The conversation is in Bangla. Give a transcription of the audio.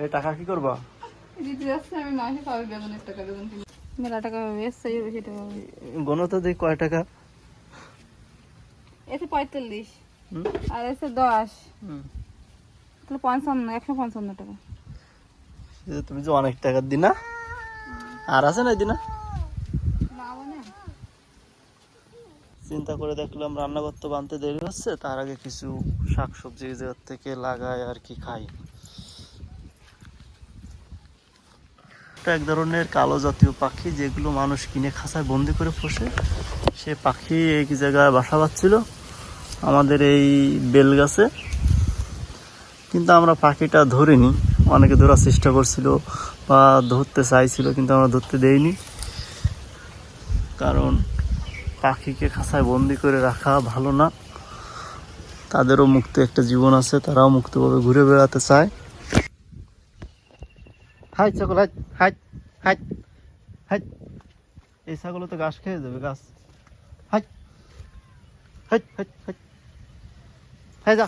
এই টাকা কি করবা? তো টাকা পঁয়তাল্লিশ আর এসে দশ তাহলে পঞ্চান্ন একশো পঞ্চান্ন টাকা তুমি অনেক টাকা আর আছে না চিন্তা করে দেখলাম রান্না করতে বানতে দেরি হচ্ছে, তার আগে কিছু এই জায়গার থেকে লাগাই আর কি খাই। এটা এক ধরনের কালো জাতীয় পাখি যেগুলো মানুষ কিনে খাঁচায় বন্দি করে পোষে। সে পাখি এক জায়গায় বাসা বাঁধছিল, আমাদের এই বেল গাছে কিন্তু আমরা পাখিটা ধরিনি। অনেকে ধরার চেষ্টা করছিল বা ধরতে চাইছিল, কিন্তু আমরা ধরতে দেইনি। কারণ পাখিকে খাঁচায় বন্দি করে রাখা ভালো না। তাদেরও মুক্ত একটা জীবন আছে, তারাও মুক্তভাবে ঘুরে বেড়াতে চায়। হাই, ছাগল, হাই হাই হাই হাই। এই ছাগল তো ঘাস খেয়ে যাবে গাছ হাই হাই হাই হাই হাই, যা।